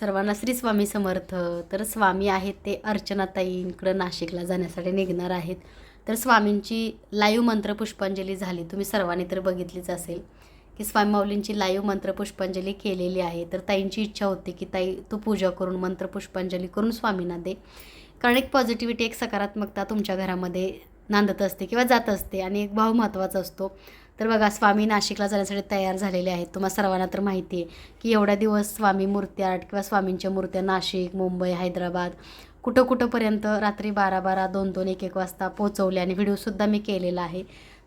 सर्वांना श्री स्वामी समर्थ. तर स्वामी आहेत ते अर्चनाताईंकडं नाशिकला जाण्यासाठी निघणार आहेत. तर स्वामींची लाईव्ह मंत्र पुष्पांजली झाली. तुम्ही सर्वांनी तर बघितलीच असेल की स्वामी माऊलींची लाईव्ह मंत्र पुष्पांजली केलेली आहे. तर ताईंची इच्छा होती की ताई तू पूजा करून मंत्र पुष्पांजली करून स्वामींना दे. कारण एक पॉझिटिव्हिटी एक सकारात्मकता तुमच्या घरामध्ये नांदत असते किंवा जात असते आणि एक भाव महत्त्वाचा असतो. तर बघा स्वामी नाशिकला जाण्यासाठी तयार झालेले आहेत. तुम्हाला सर्वांना तर माहिती आहे की एवढ्या दिवस स्वामी मूर्त्या आर्ट किंवा स्वामींच्या मूर्त्या नाशिक मुंबई हैदराबाद कुठं कुठंपर्यंत रात्री बारा बारा दोन दोन एक एक वाजता पोचवले आणि व्हिडिओसुद्धा मी केलेला आहे.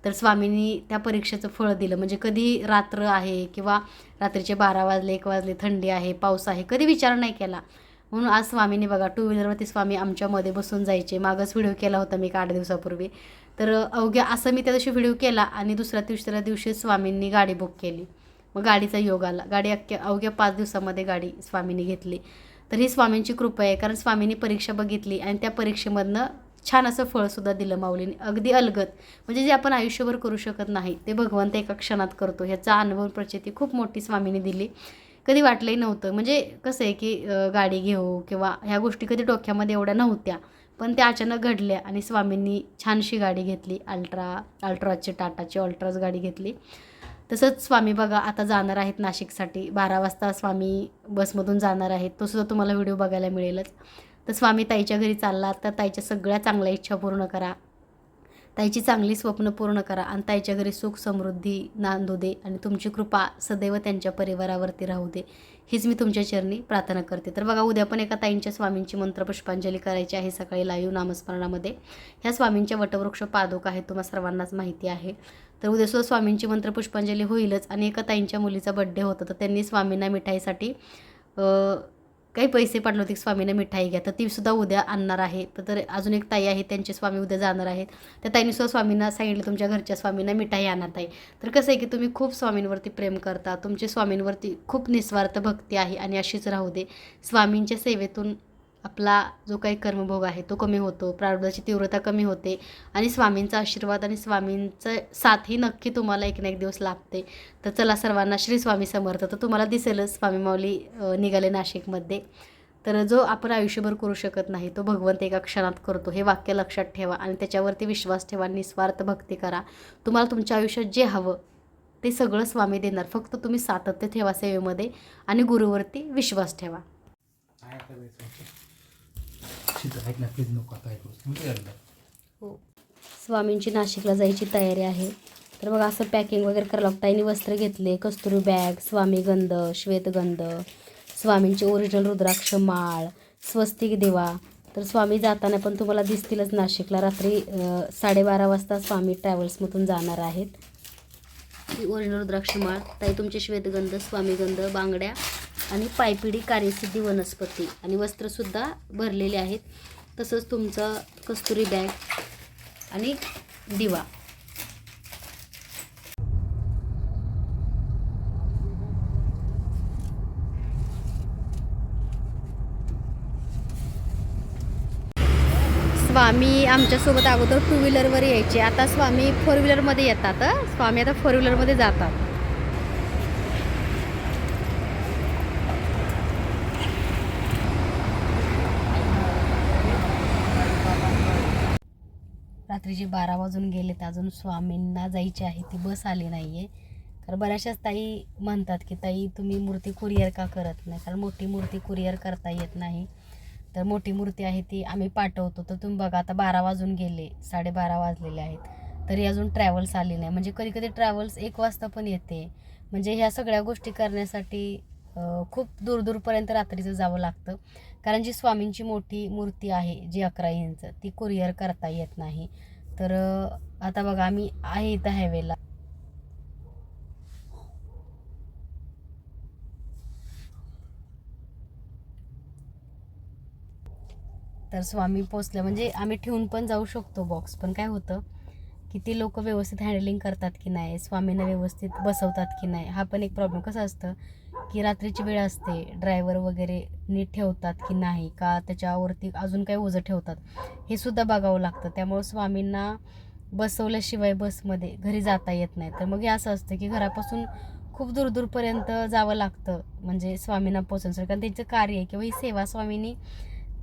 तर स्वामींनी त्या परीक्षेचं फळ दिलं. म्हणजे कधी रात्र आहे किंवा रात्रीचे बारा वाजले एक वाजले थंडी आहे पाऊस आहे कधी विचार नाही केला. म्हणून आज स्वामींनी बघा टू व्हीलरवरती स्वामी आमच्यामध्ये बसून जायचे. मागच व्हिडिओ केला होता मी एक आठ दिवसापूर्वी. तर अवघ्या असं मी त्या दिवशी व्हिडिओ केला आणि दुसऱ्या तिसऱ्या दिवशी स्वामींनी गाडी बुक केली. मग गाडीचा योग आला. गाडी अख्ख्या अवघ्या पाच दिवसामध्ये गाडी स्वामींनी घेतली. तर ही स्वामींची कृपा आहे कारण स्वामींनी परीक्षा बघितली आणि त्या परीक्षेमधनं छान असं फळसुद्धा दिलं माऊलीने. अगदी अलगत म्हणजे जे आपण आयुष्यभर करू शकत नाही ते भगवंत एका क्षणात करतो. ह्याचा अनुभव प्रचिती खूप मोठी स्वामीने दिली. कधी वाटलंही नव्हतं. म्हणजे कसं आहे की गाडी घेऊ किंवा ह्या गोष्टी कधी डोक्यामध्ये एवढ्या नव्हत्या. पण त्या अचानक घडल्या आणि स्वामींनी छानशी गाडी घेतली अल्ट्रा अल्ट्राची टाटाची अल्ट्राच गाडी घेतली. तसंच स्वामी बघा आता जाणार आहेत नाशिकसाठी. बारा वाजता स्वामी बसमधून जाणार आहेत. तो सुद्धा तुम्हाला व्हिडिओ बघायला मिळेलच. तर स्वामी ताईच्या घरी चालला. तर ताईच्या सगळ्या चांगल्या इच्छा पूर्ण करा. ताईची चांगली स्वप्न पूर्ण करा आणि ताईच्या घरी सुख समृद्धी नांदू दे आणि तुमची कृपा सदैव त्यांच्या परिवारावरती राहू दे. हीच मी तुमच्या चरणी प्रार्थना करते. तर बघा उद्या पण एका ताईंच्या स्वामींची मंत्र पुष्पांजली करायची आहे सकाळी लाईव्ह नामस्मरणामध्ये. ह्या स्वामींच्या वटवृक्ष पादुक आहेत तुम्हाला सर्वांनाच माहिती आहे. तर उद्यासुद्धा स्वामींची मंत्र पुष्पांजली होईलच आणि एका ताईंच्या मुलीचा बड्डे होता तर त्यांनी स्वामींना मिठाईसाठी काही पैसे पाडले होते की स्वामींना मिठाई घ्या. तर ती सुद्धा उद्या आणणार आहे. तर तर अजून एक ताई आहे त्यांचे स्वामी उद्या जाणार आहेत. त्या ताईने सुद्धा स्वामींना सांगितलं तुमच्या घरच्या स्वामींना मिठाई आणत आहे तर कसं आहे की तुम्ही खूप स्वामींवरती प्रेम करता. तुमचे स्वामींवरती खूप निस्वार्थ भक्ती आहे आणि अशीच राहू दे. स्वामींच्या सेवेतून आपला जो काही कर्मभोग आहे तो कमी होतो प्रारब्धाची तीव्रता कमी होते आणि स्वामींचा आशीर्वाद आणि स्वामींचं साथही नक्की तुम्हाला एक ना एक दिवस लाभते. तर चला सर्वांना श्री स्वामी समर्थ. तर तुम्हाला दिसेलच स्वामी माऊली निघाले नाशिकमध्ये. तर जो आपण आयुष्यभर करू शकत नाही तो भगवंत एका क्षणात करतो. हे वाक्य लक्षात ठेवा आणि त्याच्यावरती विश्वास ठेवा निस्वार्थ भक्ती करा. तुम्हाला तुमच्या आयुष्यात जे हवं ते सगळं स्वामी देणार. फक्त तुम्ही सातत्य ठेवा सेवेमध्ये आणि गुरुवरती विश्वास ठेवा. ऐक ना प्लीज नको आता ऐकू. म्हणजे हो. स्वामींची नाशिकला जायची तयारी आहे. तर बघा असं पॅकिंग वगैरे करावं लागतं. आईने वस्त्र घेतले कस्तुरी बॅग स्वामीगंध श्वेतगंध स्वामींचे ओरिजिनल रुद्राक्ष माळ स्वस्तिक दिवा. तर स्वामी जाताना पण तुम्हाला दिसतीलच नाशिकला. रात्री साडेबारा वाजता स्वामी ट्रॅव्हल्समधून जाणार आहेत. ओरिजिनल रुद्राक्ष माळ. ताई तुमचे श्वेतगंध स्वामीगंध बांगड्या आणि पायपिढी कार्यसिद्धी वनस्पती आणि वस्त्रसुद्धा भरलेले आहेत. तसंच तुमचं कस्तुरी बॅग आणि दिवा. स्वामी आमच्यासोबत अगोदर टू व्हीलरवर यायचे. आता स्वामी फोर व्हीलरमध्ये येतात स्वामी आता फोर व्हीलरमध्ये जातात. रात्रीचे बारा वाजून गेलेत अजून स्वामींना जायची आहे ती बस आली नाही आहे तर बऱ्याचशाच ताई म्हणतात की ताई तुम्ही मूर्ती कुरिअर का करत नाही? कारण मोठी मूर्ती कुरिअर करता येत नाही. तर मोठी मूर्ती आहे ती आम्ही पाठवतो. तर तुम्ही बघा आता बारा वाजून गेले साडेबारा वाजलेले आहेत. तरी अजून ट्रॅव्हल्स आली नाही. म्हणजे कधी कधी ट्रॅव्हल्स एक वाजता पण येते. म्हणजे ह्या सगळ्या गोष्टी करण्यासाठी खूप दूर दूरपर्यंत रात्रीचं जावं लागतं. कारण जी स्वामींची मोठी मूर्ती आहे जी अकरा इंच ती कुरिअर करता येत नाही. तर आता बघा आम्ही आहे इथं हायवेला तर स्वामी पोचले. म्हणजे आम्ही ठेवून पण जाऊ शकतो बॉक्स पण काय होतं की ती लोक व्यवस्थित हँडलिंग करतात की नाही स्वामींना व्यवस्थित बसवतात की नाही हा पण एक प्रॉब्लेम कसं असतं की रात्रीची वेळ असते. ड्रायव्हर वगैरे नीट ठेवतात की नाही का? त्याच्यावरती अजून काही ओझं ठेवतात. हे सुद्धा बघावं लागतं. त्यामुळं स्वामींना बसवल्याशिवाय बसमध्ये घरी जाता येत नाही. तर मग हे असं असतं की घरापासून खूप दूरदूरपर्यंत जावं लागतं. म्हणजे स्वामींना पोचण्यासाठी कारण त्यांचं कार्य आहे किंवा ही सेवा स्वामींनी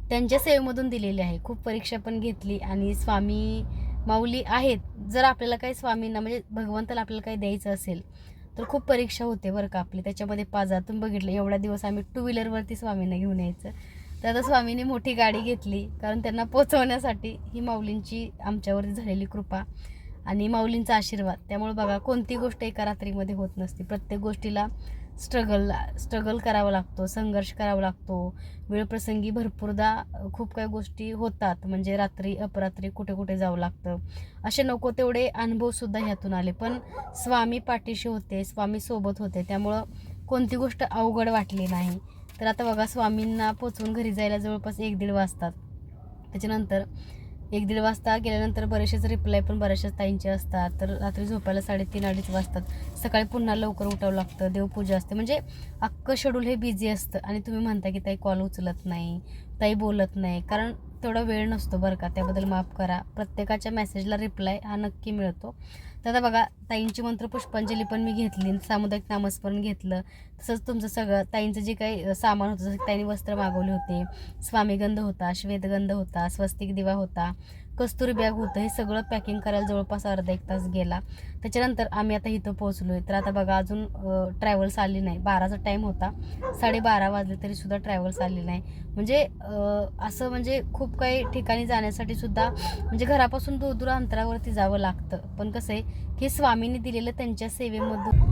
त्यांच्या सेवेमधून दिलेली आहे. खूप परीक्षा पण घेतली आणि स्वामी माऊली आहेत. जर आपल्याला काही स्वामींना म्हणजे भगवंताला आपल्याला काही द्यायचं असेल तर खूप परीक्षा होते बरं का आपली. त्याच्यामध्ये पाच तुम्ही बघितलं एवढ्या दिवस आम्ही टू व्हीलरवरती स्वामींना घेऊन यायचं. तर आता स्वामींनी मोठी गाडी घेतली कारण त्यांना पोचवण्यासाठी ही माऊलींची आमच्यावरती झालेली कृपा आणि माऊलींचा आशीर्वाद. त्यामुळे बघा कोणती गोष्ट एका रात्रीमध्ये होत नसते. प्रत्येक गोष्टीला स्ट्रगल स्ट्रगल करावा लागतो संघर्ष करावा लागतो. वेळप्रसंगी भरपूरदा खूप काही गोष्टी होतात. म्हणजे रात्री अपरात्री कुठे कुठे जावं लागतं. असे नको तेवढे अनुभवसुद्धा ह्यातून आले. पण स्वामी पाठीशी होते स्वामी सोबत होते. त्यामुळं कोणती गोष्ट अवघड वाटली नाही. तर आता बघा स्वामींना पोचवून घरी जायला जवळपास एक दीड वाजतात. त्याच्यानंतर एक दीड वाजता गेल्यानंतर बरेचसेच रिप्लाय पण बऱ्याचशाच ताईंचे असतात. तर रात्री झोपायला साडेतीन अडीच वाजतात. सकाळी पुन्हा लवकर उठावं लागतं. देवपूजा असते. म्हणजे अख्खं शेड्यूल हे बिझी असतं. आणि तुम्ही म्हणता की ताई कॉल उचलत नाही ताई बोलत नाही. कारण तेवढा वेळ नसतो बरं का. त्याबद्दल माफ करा. प्रत्येकाच्या मेसेजला रिप्लाय हा नक्की मिळतो. तर आता बघा ताईंची मंत्र पुष्पांजली पण मी घेतली सामुदायिक नामस्मरण घेतलं. तसंच तुमचं सगळं ताईंचं जे काही सामान होतं जसं त्यांनी ताईंनी वस्त्र मागवले होते. स्वामीगंध होता श्वेतगंध होता स्वस्तिक दिवा होता. कस्तुरी बॅग होतं हे सगळं पॅकिंग करायला जवळपास अर्धा एक तास गेला. त्याच्यानंतर आम्ही आता इथं पोहोचलो आहे तर आता बघा अजून ट्रॅव्हल्स आली नाही. बाराचा टाईम होता. साडेबारा वाजले तरीसुद्धा ट्रॅव्हल्स आली नाही. म्हणजे असं म्हणजे खूप काही ठिकाणी जाण्यासाठी सुद्धा म्हणजे घरापासून दूर दूर अंतरावरती जावं लागतं. पण कसं आहे की स्वामींनी दिलेलं त्यांच्या सेवेमधून